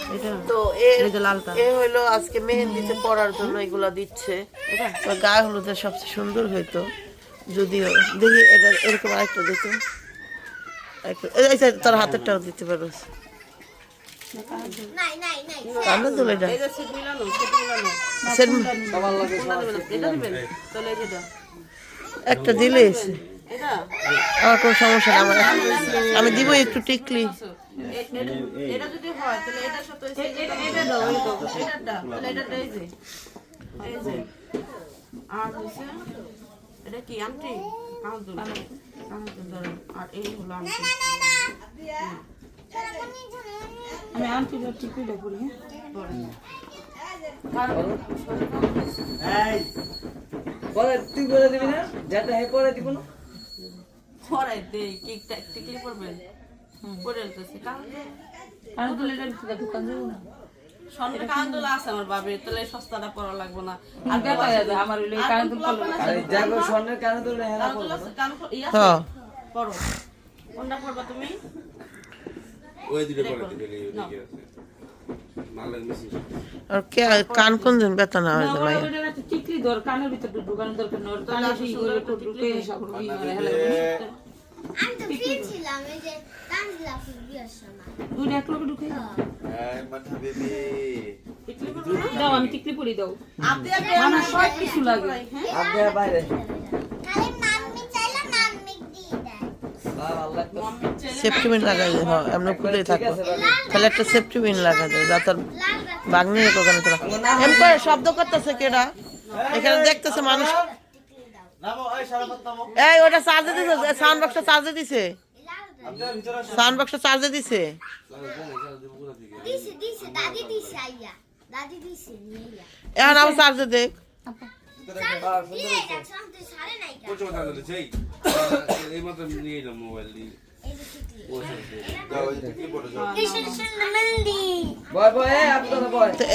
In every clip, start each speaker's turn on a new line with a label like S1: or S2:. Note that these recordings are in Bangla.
S1: এটা?
S2: তো এ
S1: এই যে লালটা।
S2: এ হলো আজকে মেহেন্দিতে পরার জন্য এগুলা দিচ্ছে। গায়ে হলুদের সবচেয়ে সুন্দর হইতো। যদিও দেখি এটা এরকম আরেকটা দিত। হাতেরটাও দিতে পারো এটা। একটা দিলে এসে। আমার কোনো সমস্যা আমার আমি দিব একটু টিকলি।
S1: এ- এটা- এটা যদি হয় তাহলে এটার সাথে ওই এটা দাও এই দাও। তাহলে এটাটা এই যে এই যে। আর হচ্ছে এটা কি আর এই হলো
S3: আমি আনটি টিপিটা করি
S4: পরে। তুই করে দিবি না? যেটা হে করে দিব না।
S1: পরে দেই কেকটা টিকলি করবেন করে দিতেছে কারণ
S3: কারণ তুলে দোকান যাব না।
S1: স্বর্ণের কাঁদুল আছে আমার বাবির তাহলে সস্তাটা পড়া লাগবে না।
S3: আর দেখা যাবে আমার ওই কারণ তুল
S4: আর এই জাগো স্বর্ণের হেরা
S1: কানদুল কান
S2: হ্যাঁ।
S1: পড়ো কোনটা পড়বা তুমি?
S5: ওই দুটো করে দিবেন এই ওদিকে আছে। মালের মেশিন
S2: আর কে কান কোন দিন ব্যথা না হয় ভাই
S3: টিকলি দর কানের ভিতর ঢুকানোর দরকার
S6: আমি তো ফ্রি ছিলাম এই যে তানজিলা ফুল বিয়ের সময়
S3: ঢুকে
S5: এই মাথা বেবি।
S3: দাও আমি টিকলি পরি দাও। মানে সব কিছু লাগে।
S4: বাইরে।
S2: লাগাই হ্যাঁ এমনি খুলেই থাকো তাহলে একটা সেফটিপিন লাগা দেয় যাতে বাগনি ওখানে তোরা। এম করে শব্দ করতেছে কেডা? এখানে দেখতেছে মানুষ এই ওটা চার্জে দিছে সাউন্ড বক্সটা চার্জে দিছে। সাউন্ড বক্সটা চার্জে দিছে।
S6: দিছে দিছে দাদি দিছে আইয়া। দাদি দিছে নিয়ে আইয়া।
S2: এখন আবার চার্জে দেখ।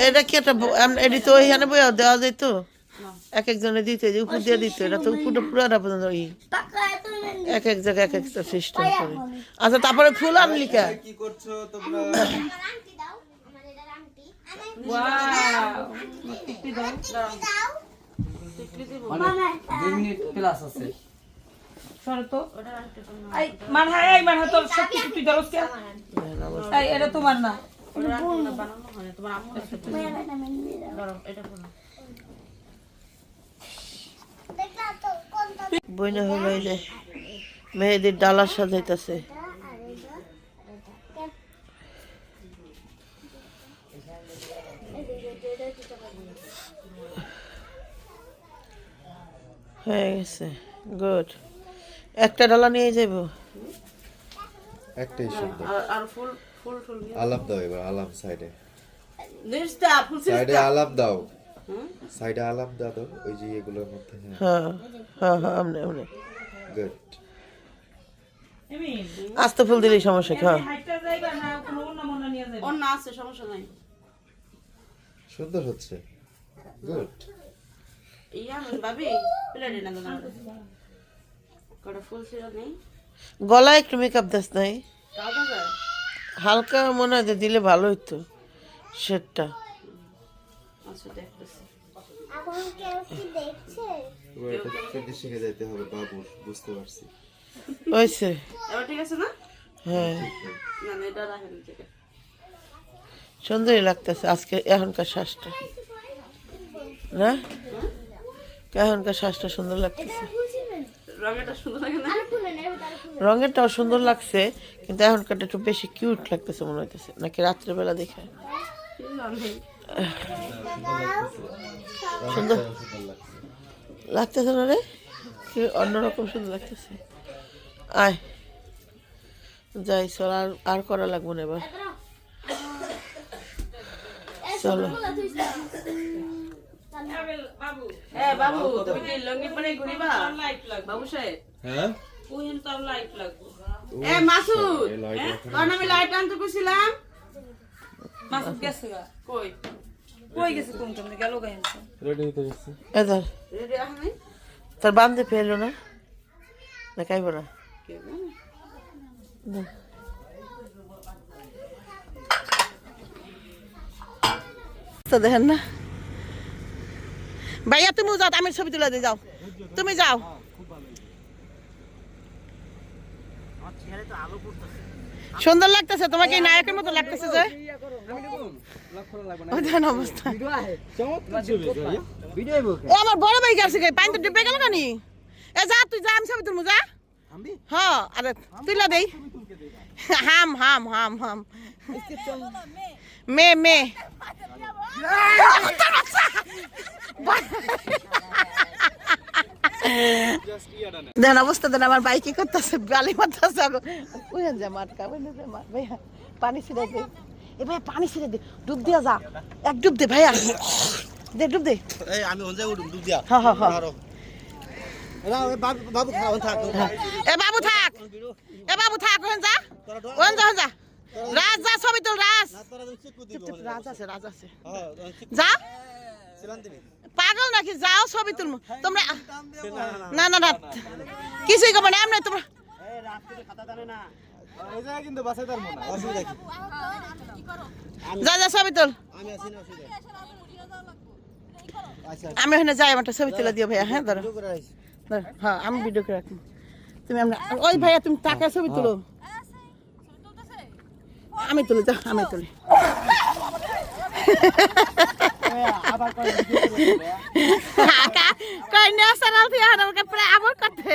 S2: এটা কি একটা এটি তো ওইখানে বই দেওয়া যেত এক একজনে দিতে যে উপর দিয়ে দিত এটা তো উপরটা পুরোটা পর্যন্ত ই
S6: পাকা এত মন্দি
S2: এক এক জায়গায় এক একটা সিস্টেম করে। আচ্ছা তারপরে ফুল আনলি কে
S5: কি করছ তোমরা?
S3: না।
S1: না, তোমার আম্মু আছে তো। ধরো, এটা পড়ো।
S6: দেখলা তো কোনটা
S2: বইনে হলো এই যে মেয়েদের ডালা সাজাইতেছে। হয়ে গেছে গুড। একটা ডালা নিয়ে যাব
S5: একটাই শব্দ
S1: আর আর ফুল ফুল ফুল
S5: আলাপ দাও এবার আলাপ সাইডে
S1: ফুল
S5: সাইডে আলাপ দাও। সাইডে আলাপ দাও ওই যে এগুলোর মধ্যে হ্যাঁ।
S2: হ্যাঁ হ্যাঁ হ্যাঁ আমনে আমনে।
S5: গুড
S2: আস্তে ফুল দিলেই সমস্যা হ্যাঁ
S3: হাইটা যাইবা না কোনো অন্য মনে নিয়ে যাবে
S1: অন্য আছে সমস্যা নাই।
S5: সুন্দর হচ্ছে। গুড
S1: ভাবি প্লেটে না দাদা কটা ফুল ছিল নেই?
S2: গলায় একটু মেকআপ দাস নাই। হালকা মনে হয় যে দিলে ভালো হইতো সেটটা
S1: দেখতেছি।
S6: এখন কেউ কি দেখছে?
S5: এবার এটা ফিনিশিংয়ে যেতে হবে বাবু বুঝতে পারছি।
S2: হয়েছে।
S1: এবার ঠিক আছে না?
S2: হ্যাঁ।
S1: না না এটা রাখেন
S2: সুন্দরই লাগতেছে আজকে এখনকার শ্বাসটা। না? এখনকার শ্বাসটা সুন্দর লাগতেছে।
S1: রঙটা সুন্দর লাগে না?
S2: রঙেরটাও সুন্দর লাগছে কিন্তু এখনকারটা একটু বেশি কিউট লাগতেছে মনে হইতেছে। নাকি রাত্রেবেলা দেখে? সুন্দর। লাগতেছে না রে? অন্যরকম সুন্দর লাগতেছে। আয়। যাই চল আর আর করা লাগবে না এবার। চলো।
S3: বাবু
S1: বাবু তুমি কি লঙ্গি পরে ঘুরিবা?
S3: লাইট লাগবে।
S1: বাবু সাহেব
S5: হ্যাঁ
S3: ওইন লাইট
S1: মাসুদ। লাইট আনতে কইছিলাম?
S3: মাসুদ গেছে
S1: কই?
S3: কই গেছে কোন কোন গেল গাইন
S2: এদার
S1: রেডি রাখা নাই?
S2: বান্ধে ফেলল না? না খাইব না। না। তো দেখেন না? ভাইয়া তুমি যাও আমি ছবি তুলে দিয়ে যাও। তুমি যাও। সুন্দর লাগতেছে তোমাকে নায়কের মতো লাগতেছে যে। আমার বড় ভাই গেছে পানি তো ডুবে গেল কানি? এ যা তুই যা আমি ছবি তুলবো যা। হ্যাঁ আরে তুইলা দেই। হাম হাম হাম হাম। মে মে। দেন অবস্থা দেন আমার বাইকে করতেছে? বালি মারতেছে ওই যা মাটকা পানি ছিড়ে দে। এ ভাই পানি ছিড়ে দে ডুব দিয়া যা এক ডুব দে ভাইয়া দে ডুব দে
S7: এই আমি হন যাই ডুব দিয়া
S2: হ্যাঁ হ্যাঁ হ্যাঁ
S7: বাবু বাবু থাক
S2: এ বাবু থাক এ বাবু থাক ওখান যা ওখান যা ওখান যা রাজ যা ছবি তুল রাজ রাজ আছে রাজ আছে
S7: হ্যাঁ
S2: যা পাগল নাকি যাও ছবি তুলবো তোমরা না না না কিছুই করব না এমনি তোমরা
S7: কিন্তু বাসায় তার মনে অসুবিধা কি?
S2: যা যা ছবি তুল।
S7: আমি আছি না অসুবিধা। আচ্ছা
S2: আমি ওখানে যাই আমার ছবি তুলে দিও ভাইয়া হ্যাঁ ধরো। হ্যাঁ আমি ভিডিও করে রাখব তুমি আমরা ওই ভাইয়া তুমি টাকা ছবি তুলো। আমি তুলি যাও আমি তুলি। সারাল দিয়া আবার করতে।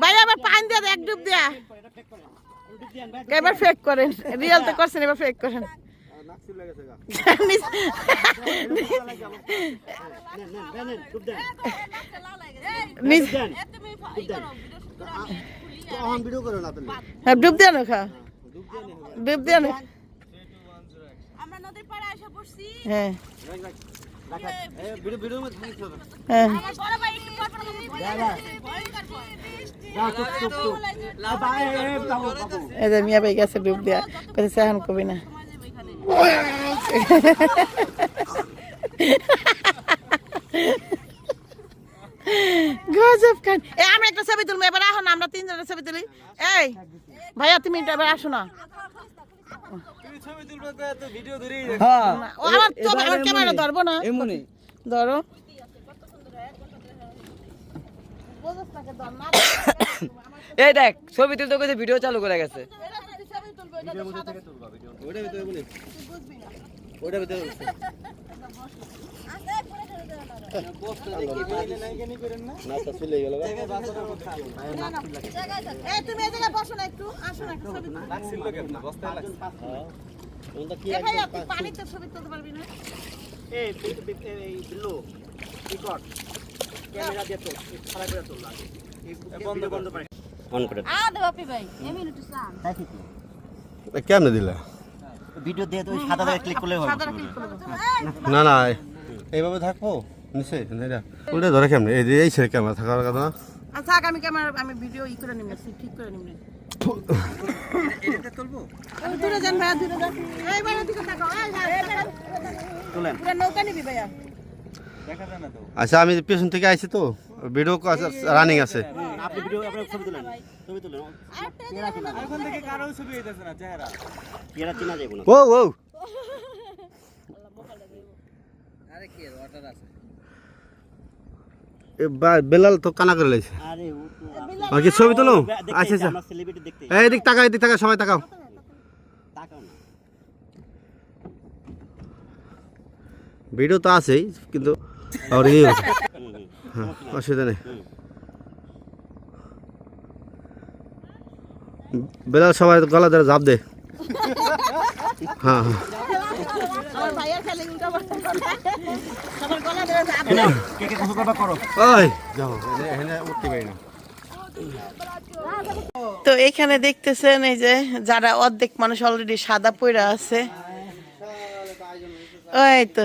S2: ভাই আবার পানি দিয়ে এক ডুব দিয়া। এবার ফেক করেন। রিয়েল তো করছেন এবার ফেক করেন। হ্যাঁ, ডুব দিয়ে না খা ডুব দিয়ে না
S1: আমরা নদীর পাড়ে এসে পড়ছি।
S2: হ্যাঁ। হ্যাঁ। মিয়া ভাই গেছে ডুব দিয়া। কোথায় সাহান কবি না। গজব খান। এ আমরা একটা ছবি তুলবো এবার আসো না আমরা তিনজনের ছবি তুলি। এই ভাইয়া তুমি এবার আসো না।
S4: হ্যাঁ।
S2: ও আমার তো আমার ক্যামেরা ধরবো না?
S4: এমনি।
S2: ধরো।
S4: এই দেখ ছবি তুলতে কইছে ভিডিও চালু করে গেছে।
S7: তো
S2: তুমি এই বসো না একটু আসো না একটু ছবি
S7: হ্যাঁ। ওটা কি
S2: এ ভাইয়া
S7: একদম
S2: তুই পানিতে ছবি তুলতে পারবি না।
S7: এই এই বিল্লু টিকট ক্যামেরা দিয়ে তো খারাপ করে তোল বন্ধ বন্ধ অন করে।
S1: বাপি ভাই
S7: দিলা?
S8: ভিডিও দিয়ে তো সাদা ক্লিক করলে হবে
S2: করব
S7: না না এইভাবে থাকব? নিশ্চয়ই না ওটা ধরে কেমনে? এই যে এই ছেড়ে ক্যামেরা থাকার কথা না?
S2: আচ্ছা আমি ক্যামেরা আমি ভিডিও ই করে নিমেছি ঠিক করে নিবি
S7: আচ্ছা আমি পেছন থেকে আইছি তো। ভিডিও রানিং আছে।
S8: আপনি ভিডিও আপনার ছবি তুলেন। ছবি
S7: বেলাল তো কানা করে লাইছে।
S8: আরে
S7: কি ছবি তুলো? আচ্ছা আচ্ছা। এই এদিক তাকাও এদিক তাকাও সবাই তাকাও। ভিডিও তো আছেই কিন্তু আর এই হ্যাঁ অসুবিধা নেই। বেলাল সবাই গলা ধরে ঝাপ দে। হ্যাঁ হ্যাঁ।
S2: তো এখানে দেখতেছেন এই যে যারা অর্ধেক মানুষ অলরেডি সাদা পইরা আছে। ওই তো।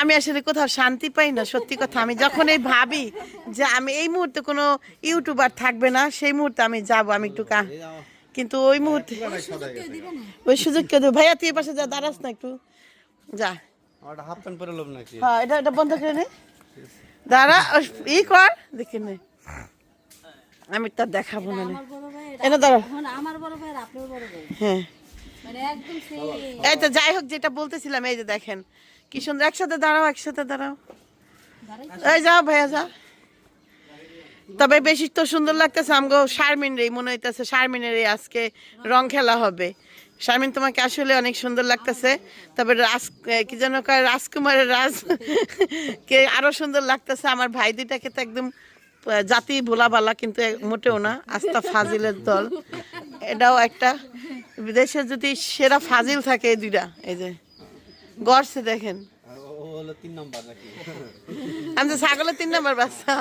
S2: আমি আসলে কোথাও শান্তি পাই না, সত্যি কথা। আমি যখন এই ভাবি যে আমি এই মুহূর্তে কোনো ইউটিউবার থাকবে না, সেই মুহূর্তে আমি যাব, আমি একটু কা কিন্তু ওই মুহূর্তে ওই সুযোগ কেউ দেবে। ভাইয়া তুই পাশে যা দাঁড়াস না একটু। যা।
S7: আমার হাফ প্যান্ট পরে লোভ নাকি?
S2: হ্যাঁ এটা এটা বন্ধ করে নে। দাঁড়া ওই ই কর দেখে নে। আমি তার দেখাবো না নে। এনে দাঁড়া
S1: আমার বড় ভাই আপনার বড় ভাই
S2: হ্যাঁ।
S1: মানে
S2: এই তো যাই হোক যেটা বলতেছিলাম এই যে দেখেন। কি সুন্দর একসাথে দাঁড়াও একসাথে দাঁড়াও। এই যাও ভাইয়া যাও। তবে বেশি তো সুন্দর লাগতেছে, আমগো শারমিন রে মনে হইতেছে শারমিনের আজকে রং খেলা হবে। শারমিন তোমাকে আসলে অনেক সুন্দর লাগতেছে, তবে রাজ কি যেন রাজকুমারের রাজ, কে আরও সুন্দর লাগতেছে। আমার ভাই দুইটাকে তো একদম জাতি ভোলাবালা কিন্তু মোটেও না, আস্তা ফাজিলের দল। এটাও একটা বিদেশে যদি সেরা ফাজিল থাকে এই দুইটা, এই যে, গড়ছে দেখেন।
S8: হলো তিন নম্বর নাকি?
S2: আমি তো ছাগলের তিন নম্বর বাচ্চা।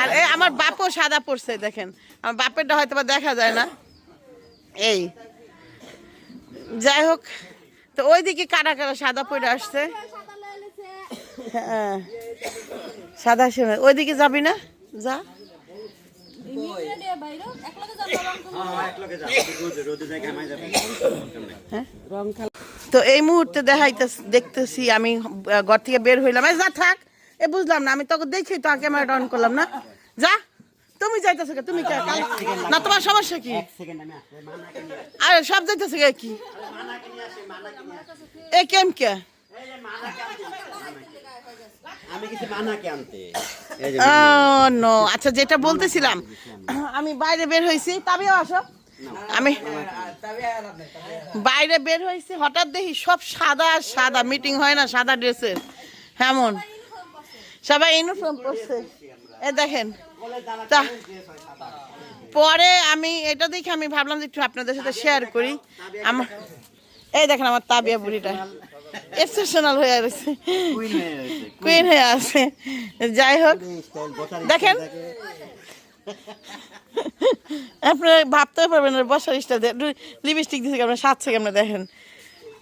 S2: আর এই আমার বাপও সাদা পড়ছে দেখেন। আমার বাপেরটা হয়তো বা দেখা যায় না। এই। যাই হোক তো ওইদিকে কারা কারা সাদা পড়ে আসছে? হ্যাঁ। সাদা সেমে ওইদিকে যাবি না? যা।
S8: একলগে যা।
S2: তো এই মুহূর্তে দেখাইতে দেখতেছি আমি ঘর থেকে বের হইলাম। যা থাক এ বুঝলাম না আমি তোকে দেখি তো ক্যামেরাটা অন করলাম না। যা তুমি যাইতেছো কে? তুমি না তোমার সমস্যা কি? আরে সব যাইতেছে কে কি? এ কেম কে? নো আচ্ছা যেটা বলতেছিলাম আমি বাইরে বের হয়েছি তবেও আসো। আমি বাইরে বের হয়েছি হঠাৎ দেখি সব সাদা আর সাদা মিটিং হয় না সাদা ড্রেসের। এমন সবাই ইউনিফর্ম পরছে। এ দেখেন তা পরে আমি এটা দেখে আমি ভাবলাম যে একটু আপনাদের সাথে শেয়ার করি। আমার এই দেখেন আমার তাবিয়া বুড়িটা। এক্সেপশনাল হয়ে গেছে।
S8: কুইন হয়ে
S2: কুইন হয়ে আছে। যাই হোক দেখেন। আপনারা ভাবতে পারবেন না, বসার স্টাইল লিপস্টিক দিচ্ছে আপনার সাতছে কেমন দেখেন?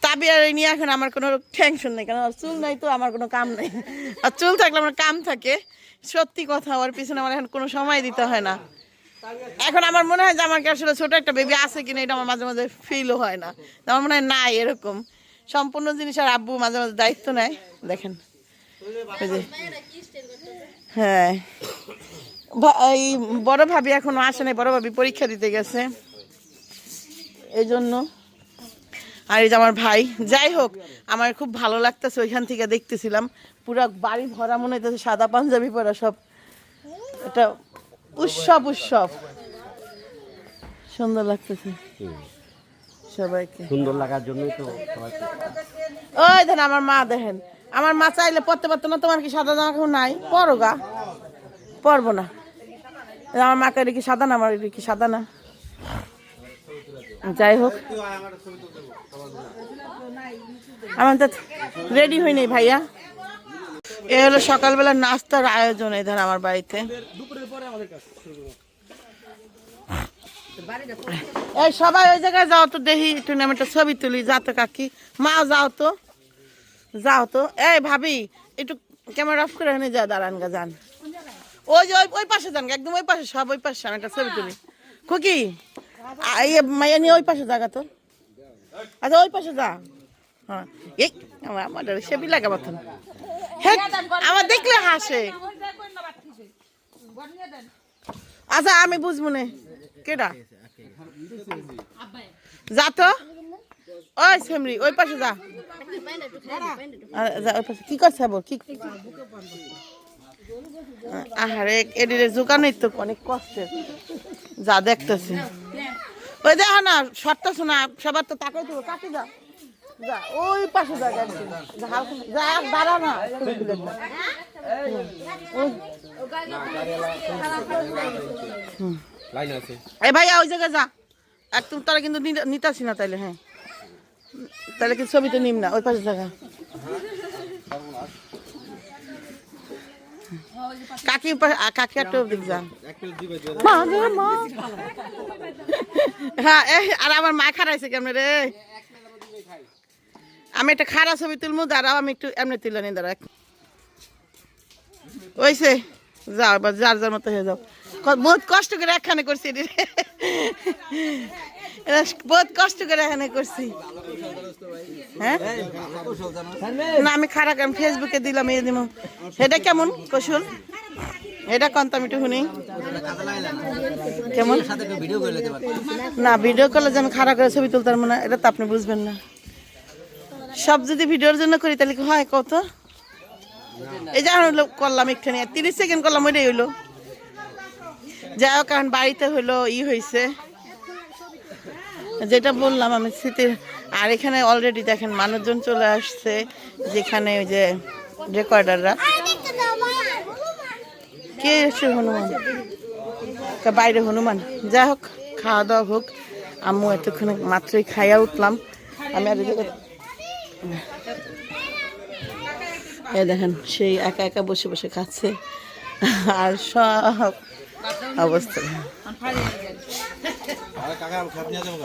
S2: তাবিয়ার নিয়ে এখন আমার কোনো টেনশন নেই কারণ চুল নাই তো, আমার কোনো কাম নেই। আর চুল থাকলে আমার কাম থাকে। সত্যি কথা, ওর পিছনে আমার এখন কোনো সময় দিতে হয় না। এখন আমার মনে হয় যে আমার আসলে ছোট একটা বেবি আছে কিনা, এটা আমার মাঝে মাঝে ফিলও হয় না। আমার মনে হয় নাই এরকম। সম্পূর্ণ জিনিস আর আব্বু মাঝে মাঝে দায়িত্ব নেয়। দেখেন। হ্যাঁ। এই বড় ভাবি এখনও আসে নাই বড় ভাবি পরীক্ষা দিতে গেছে। এই জন্য আর এই যে আমার ভাই যাই হোক আমার খুব ভালো লাগতেছে ওইখান থেকে দেখতেছিলাম। পুরো বাড়ি ভরা মনে হইতেছে সাদা পাঞ্জাবি পরা সব। এটা উৎসব উৎসব। সুন্দর লাগতেছে সবাইকে।
S8: সুন্দর লাগার জন্যই তো
S2: ওই দেখেন আমার মা দেখেন। আমার মা চাইলে পড়তে পারতো না তোমার কি সাদা জামা কাপড় নাই? পরো গা। পরবো না। আমার মাকে কি সাদা না, আমার কি সাদা না? যাই হোক। আমার তো রেডি হয়নি ভাইয়া। এ হলো সকালবেলা নাস্তার আয়োজন এধার আমার বাড়িতে। এই সবাই ওই জায়গায় যাও তো দেখি, একটু আমি একটা ছবি তুলি যা তো কাকি। মা, যাও তো। যাও তো। এই ভাবি, একটু ক্যামেরা অফ করে এনে যা, দাঁড়ান গা, যান। ওই যে ওই- পাশে যান একদম ওই পাশে, সব ওই পাশে আমি একটা ছবি তুলি খুকি ইয়ে মাইয়া নিয়ে ওই পাশে জায়গা তো। আচ্ছা ওই পাশে যা। হ্যাঁ এই, আমার আমার সেবি লাগা মতন হ্যাঁ আমার দেখলে হাসে। আচ্ছা আমি বুঝব না। কেডা? যা তো। ওই সেমরি, ওই পাশে যা। ওই পাশে। কি করছে কি তো অনেক কষ্টের। যা ওই সবার তো যা। ওই পাশে যা দাঁড়া না ভাইয়া, ওই জায়গায় যা। একদম তারা কিন্তু নিতে- নিতাছি না তাইলে হ্যাঁ। তাহলে কি ছবি তো নিম না, ওই পাশে জায়গা। কাকি কাকি একটা দিক যা মা রে মা। হ্যাঁ আর আমার মা খারাইছে কেমন রে? আমি একটা খারাপ ছবি তুলবো দাঁড়াও, আমি একটু এমনি তুলে নি দাঁড়া ওইসে যাও, এবার যার যার মতো হয়ে যাও। বহুত কষ্ট করে একখানে করছি রে। এটা বহুত কষ্ট করে এখানে করছি। হ্যাঁ? না, আমি খারাপ, আমি ফেসবুকে দিলাম, এই দিব সেটা কেমন কৌশল এটা কন্ত আমি একটু শুনি। কেমন? না ভিডিও করলে যে আমি খারাপ করে ছবি তুলতে পারব না, এটা তো আপনি বুঝবেন না। সব যদি ভিডিওর জন্য করি, তাহলে কি হয় কত এই যে হলো করলাম একখানে তিরিশ সেকেন্ড করলাম, ওইটাই হইল। যাই হোক কারণ বাড়িতে হলো ই হয়েছে যেটা বললাম আমি স্মৃতির আর এখানে অলরেডি দেখেন মানুষজন চলে আসছে, যেখানে ওই যে রেকর্ডাররা কে এসে হনুমান? বাইরে হনুমান। যা হোক, খাওয়া দাওয়া হোক। আম্মু এতক্ষণ মাত্রই খাইয়া উঠলাম। আমি আর এ দেখেন, সেই একা একা বসে বসে খাচ্ছে। আর সব অবস্থা।
S5: কাকা খেপ নিয়ে যাব